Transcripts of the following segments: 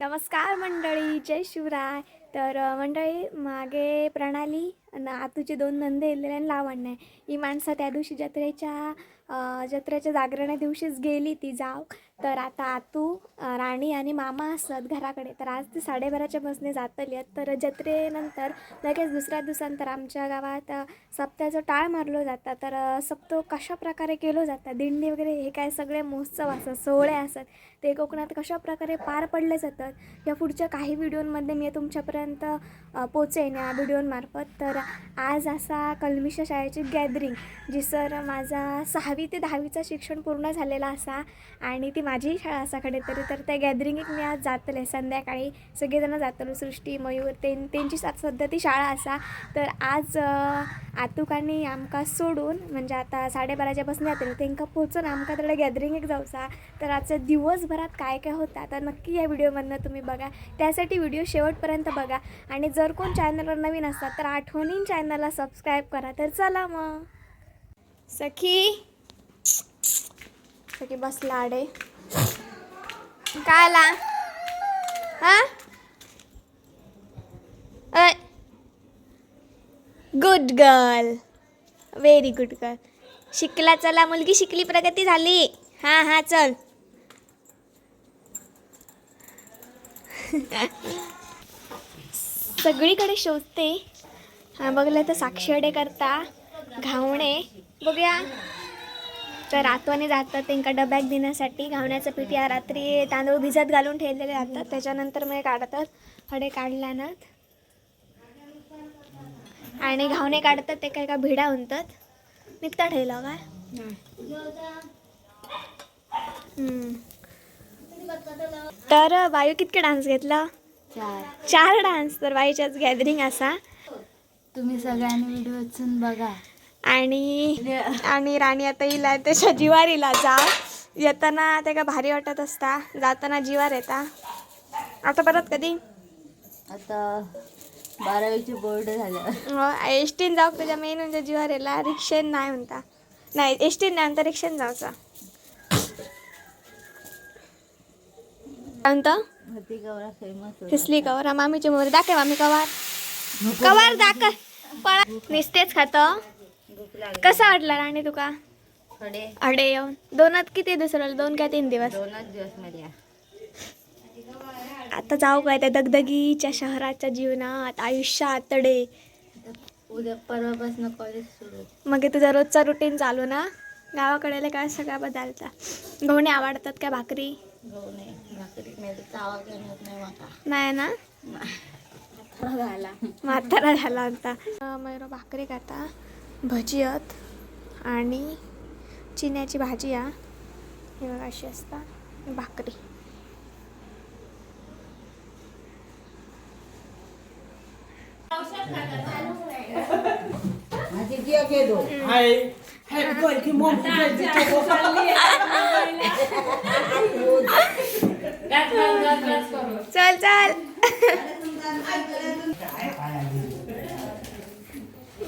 नमस्कार मंडळी जय शिवराय. तर मंडळी मागे प्रणाली आणि दोन नंदे येलेले आणि लावण्य आहे. ही माणसं त्या दिवशी जत्रेच्या जत्रेच्या जागरण्या दिवशीच गेली ती जाव तर आता आतू राणी आणि मामा असत घराकडे. तर आज ती साडेबाराच्या बसने जातली आहेत. तर जत्रेनंतर लगेच दुसऱ्या दिवसानंतर आमच्या गावात सप्त्याचं टाळ मारलो जातं. तर सप्तो कशा प्रकारे केलो जातं? दिंडी वगैरे हे काय सगळे महोत्सव असतात सोहळे असतात. ते कोकणात कशा प्रकारे पार पडले जातात या पुढच्या काही व्हिडिओंमध्ये मी तुमच्यापर्यंत पोचेन या व्हिडिओंमार्फत. तर आज असा कलमिशा शाळेची गॅदरिंग जी सर माझा सहावी ते दहावीचं शिक्षण पूर्ण झालेला असा आणि ती माझी शाळा असा खडे तरी तर त्या गॅदरिंगेक मी आज जातले संध्याकाळी. सगळेजण जातलो सृष्टी मयूर ते त्यांची सध्या ती शाळा असा. तर आज आतुकांनी आमका सोडून म्हणजे आता साडेबाराच्या बसून जातले तेंका पोचून आमकां तिकडे गॅदरिंगेक जाऊचा तर आजच्या दिवसभरात काय काय होतं आता नक्की या व्हिडिओमधनं तुम्ही बघा. त्यासाठी व्हिडिओ शेवटपर्यंत बघा. आणि जर कोण चॅनलवर नवीन असतात तर आठवणीन चॅनलला सबस्क्राईब करा. तर चला मग. सखी. सखी बसला आडे काय आला हा good girl very good girl शिकला चला मुलगी शिकली प्रगती झाली. हां हां चल. सगळीकडे शोधते. हा बघलं तर साक्षरडे करता. घावणे. बघूया. तर आतवाने जातात त्यांना डब्याक देण्यासाठी घावण्याचं पीठ या रात्री तांदूळ भिजत घालून ठेवलेले जातात त्याच्यानंतर मग काढतात हडे काढल्यानात आणि घावणे काढतात ते काय का भिडा म्हणतात. निघता ठेवलं काय. तर बायू कितके डान्स घेतला? चार. चार डान्स तर बाईच्याच गॅदरिंग असा. तुम्ही सगळ्यांनी व्हिडिओ वाचून बघा. आणि आणि राणी आता हिला त्याच्या जिवारीला जा. येताना ते का भारी वाटत असता. जाताना जिवार येता. आता परत कधी? आता बारावीचे बोर्ड झालं एस टीन जाऊ तुझ्या मेन म्हणजे जिवार येला रिक्षेन नाही म्हणता. नाही एस टीन नाही म्हणता रिक्षेन जाऊचा. हिसली कवर मामीची मोरी. दाखव मामी कवार. कवार दाखव. पळा. निसतेच खात. कसा वाटला राणी तुका? अडे. येऊन. दोनात किती दिवस राहिले दोन काय तीन दिवस? दोनच दिवसमध्ये आता जाऊ काय त्या दगदगीच्या शहराच्या जीवनात आयुष्यात तडे. उद्या परवापासून कॉलेज सुरू. मग हे तुझा रोजचा रुटीन चालू ना? गावाकडे काय सगळा बदलता? गव्हाणे आवडतात का भाकरी? गहू नाही भाकरी मेडचा आवाज येणार नाही माका. नाही ना? झाला. म्हातारा झाला आता. मयूर भाकरी खाता. भजी आहेत आणि चिन्याची भाजी आ हे बघा अशी असता भाकरी चल चल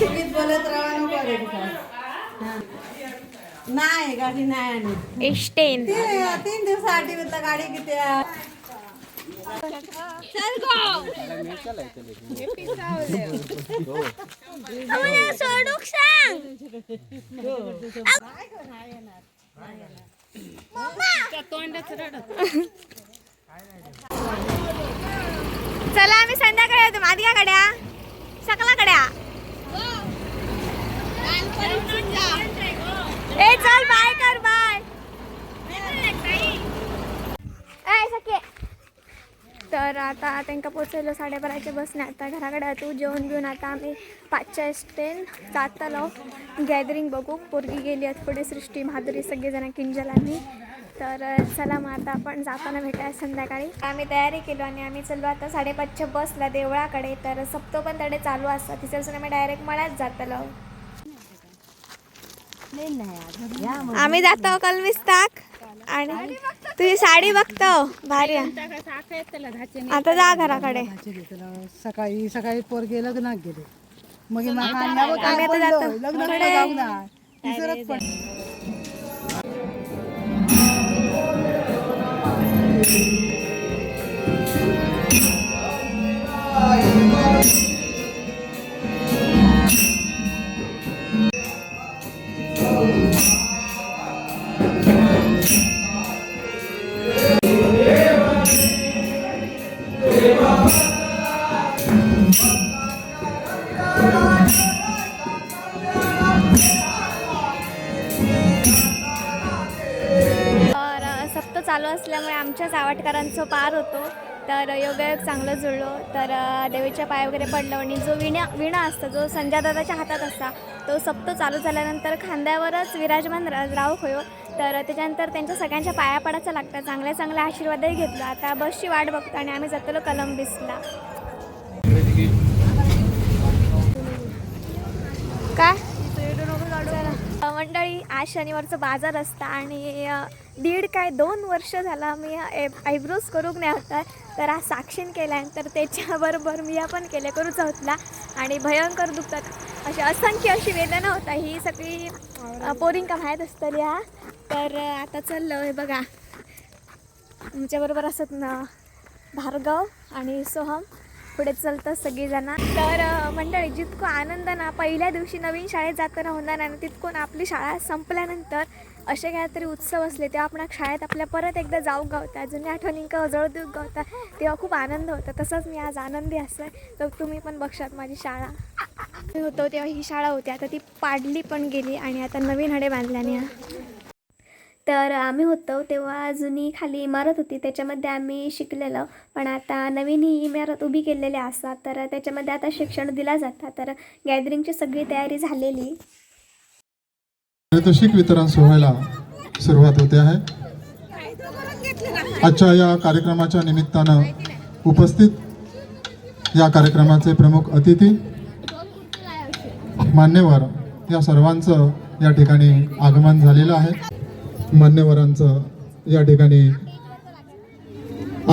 तुम्हीच बोलत राहा नको रे तुका. नाही गाडी नाही आणि इष्टेन तीन दिवसासाठी म्हटलं गाडी किती? सोडूक सांग. चला आम्ही संध्याकाळी येतो. मादिका सकलाकड्या ए चल बाय कर बाय तर आता त्यांका पोचयलो साडेबाराच्या बसने. आता घराकडे तू जेवण घेऊन आता आम्ही पाचच्या एसटेन जातालो. गॅदरिंग बघू. पोरगी गेली आहेत पुढे सृष्टी माधुरी सगळेजण किंजल आम्ही तर चला मग आता आपण जाताना भेटायला संध्याकाळी. आम्ही तयारी केलो आणि आम्ही चाललो आता साडेपाचच्या बसला देवळाकडे. तर सप्तो पण तडे चालू असतात. तिथपासून आम्ही डायरेक्ट मळ्यात जातलो. आम्ही जातो कलविस्ताक आणि तुझी साडी बघतो. भारी. आता जा घराकडे. सकाळी सकाळी पोरगे लग्नाक गेले. मग आम्ही आता जातो. Thank you. चालू असल्यामुळे आमच्याच आवटकरांचं पार होतो. तर योगायोग चांगलं जुळलो. तर देवीच्या पाय वगैरे पडलो आणि जो विणा विणा असतो जो संजयदादाच्या हातात असता तो सप्त चालू झाल्यानंतर खांद्यावरच विराजमान रा राहू होयो. तर त्याच्यानंतर त्यांच्या सगळ्यांच्या पाया पडायचं लागतं. चांगल्या चांगल्या आशीर्वादही घेतला. आता बसची वाट बघतो आणि आम्ही जातलो कलंबिसला. काय? चला. मंडळी आज शनिवारचं बाजार असता आणि दीड काय दोन वर्ष झाला मी आयब्रोज करूक नाही होता. तर आज साक्षीन केला तर त्याच्याबरोबर मी पण केले करूच होतला आणि भयंकर दुखतात. अशी असंख्य अशी वेदना होता. ही सगळी अ, पोरिंका माहीत असतली हा तर आता चाललं हे बघा. आमच्याबरोबर असत ना भार्गव आणि सोहम. पुढे चलतात सगळीजणं. तर मंडळी जितकं आनंद ना पहिल्या दिवशी नवीन शाळेत जाताना होणार आणि तितकून आपली शाळा संपल्यानंतर असे काहीतरी उत्सव असले तेव्हा आपण शाळेत आपल्या परत एकदा जाऊ गावता जुन्या आठवणींका उजळ देऊ गावता तेव्हा खूप आनंद होता. तसंच मी आज आनंदी असं तर तुम्ही पण बघशात माझी शाळा. होतो तेव्हा ही शाळा होती. आता ती पाडली पण गेली आणि आता नवीन हडे बांधल्याने. तर आम्ही होतो तेव्हा जुनी खाली इमारत होती त्याच्यामध्ये आम्ही शिकलेलो. पण आता नवीन ही इमारत उभी केलेली असतात तर त्याच्यामध्ये आता शिक्षण दिला जातं. तर गॅदरिंगची सगळी तयारी झालेली. पारितोषिक वितरण सोहळ्याला सुरुवात होते आहे. आजच्या या कार्यक्रमाच्या निमित्तानं उपस्थित या कार्यक्रमाचे प्रमुख अतिथी मान्यवर या सर्वांचं या ठिकाणी आगमन झालेलं आहे. मान्यवरांचं या ठिकाणी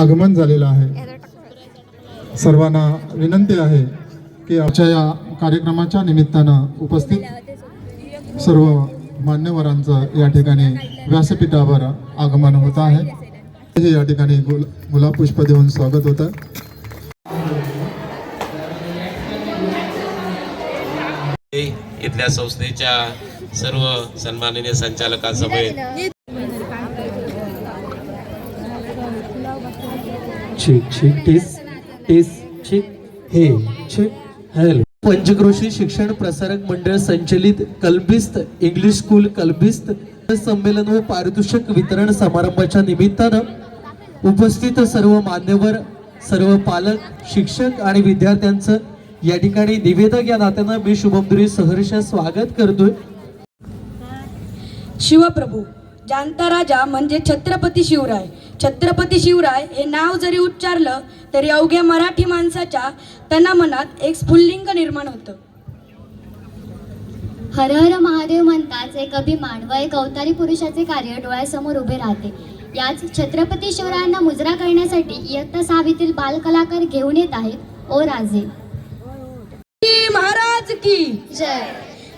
आगमन झालेलं आहे. सर्वांना विनंती आहे की आमच्या या कार्यक्रमाच्या निमित्तानं उपस्थित सर्व मान्यवरांचं या ठिकाणी व्यासपीठावर आगमन होत आहे. हे या ठिकाणी गुल गुलाब पुष्प देऊन स्वागत होतं. इथल्या संस्थेच्या सर्व सन्माननीय संचालकांसमवेत. Check check test test check हे चेक हॅलो. पंचक्रोशी शिक्षण प्रसारक मंडळ संचलित कल्बिस्त इंग्लिश स्कूल कल्बिस्त संमेलन व पारितोषिक वितरण समारंभाच्या निमित्तानं उपस्थित सर्व मान्यवर सर्व पालक शिक्षक आणि विद्यार्थ्यांचं या ठिकाणी निवेदक या नात्यानं मी शुभमदुरी सहर्ष स्वागत करतोय. शिवप्रभू. जाणता राजा म्हणजे छत्रपती शिवराय. छत्रपती शिवराय हे नाव जरी उच्चारलं तरी अवघ्या मराठी माणसाच्या तनामनात एक स्फुल्लिंग निर्माण होतं. हर हर महादेव म्हणताच एक अभिमान व एक अवतारी पुरुषाचे कार्य डोळ्यासमोर उभे राहते. याच छत्रपती शिवरायांना मुजरा करण्यासाठी इयत्ता सहावीतील बालकलाकार घेऊन येत आहेत ओ राजे. महाराज की. जय.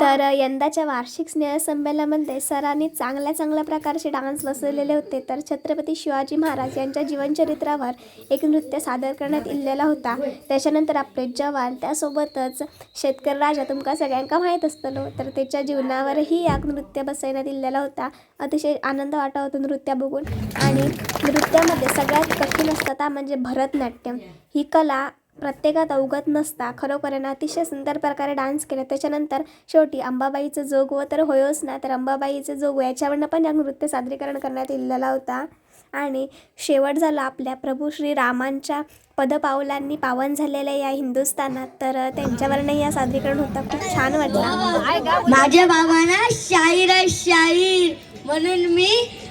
तर यंदाच्या वार्षिक स्नेहसंमेलनामध्ये सरांनी चांगल्या चांगल्या प्रकारचे डान्स बसवलेले होते. तर छत्रपती शिवाजी महाराज यांच्या जीवनचरित्रावर एक नृत्य सादर करण्यात इलेला होता. त्याच्यानंतर आपले जवान त्यासोबतच शेतकरी राजा तुमका सगळ्यांका माहीत असतलो. तर त्याच्या जीवनावरही एक नृत्य बसवण्यात इलेला होता. अतिशय आनंद वाटत होतो नृत्य बघून. आणि नृत्यामध्ये सगळ्यात कठीण असतं म्हणजे भरतनाट्यम. ही कला प्रत्येकात अवगत नसता. खरोखरीनं अतिशय सुंदर प्रकारे डान्स केला. त्याच्यानंतर शेवटी अंबाबाईचं जोगवं तर होयोच ना तर अंबाबाईचं जोगवं याच्यावरनं पण या नृत्य सादरीकरण करण्यात येलेला होता. आणि शेवट झाला आपल्या प्रभू श्री रामांच्या पदपावलांनी पावन झालेल्या या हिंदुस्थानात. तर त्यांच्यावरनं या सादरीकरण होता. खूप छान वाटला. माझ्या बाबांना शाहीर शाहीर म्हणून मी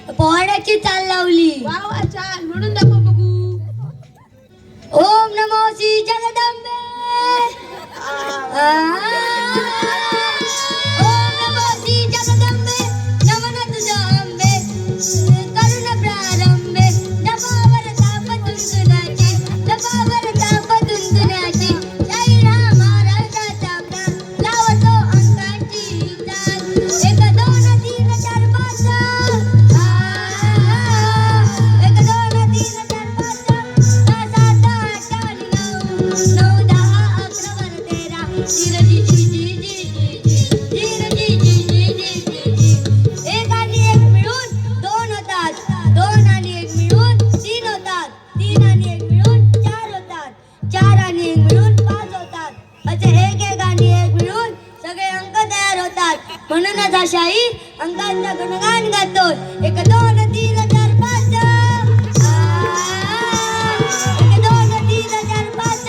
पोवाड्याची चाल लावली. म्हणून ओम नमो श्री जगदंबे म्हणूनच हा शाहीर अंकांचा गुणगान गातो एक दोन तीन चार पाच. एक दोन तीन चार पाच.